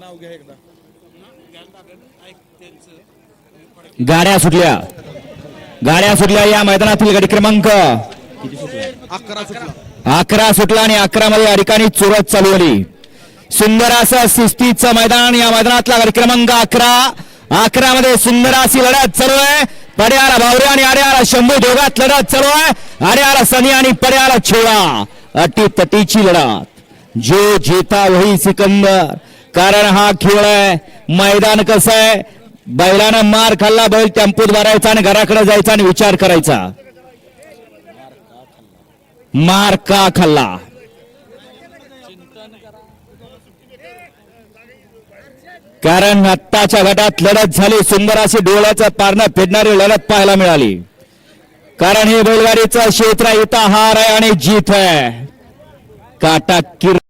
नाव घ्या एकदा. गाड्या सुटल्या. गाड्या सुटल्या या मैदानातील गाडी क्रमांक. अकरा सुटला. अकरा सुटला आणि अकरा मध्ये या ठिकाणी चुरत चालू झाली. सुंदर असं शिस्तीचं मैदान या मैदानातला गाडी क्रमांक अकरा. अकरा मध्ये सुंदर अशी लढत चालू आहे. पड्याला भावरे आणि आर्याला शंभू दोघात लढत चालू आहे. आर्याला सनी आणि पड्याला छोळा. अटी तटीची लढत. जो जेता वही सिकंदर. कारण हा खेळ आहे. मैदान कसं आहे? बैलानं मार खाल्ला बैल टेम्पोत भरायचा आणि घराकडे जायचा आणि विचार करायचा. मार का खाल्ला? कारण आत्ताच्या गटात लढत झाली. सुंदर अशी डोळ्याचं पारणं फेडणारी लढत पाहायला मिळाली. कारण हे बैलगाडीचं क्षेत्र इथं हार आहे आणि जीत आहे. काटा किर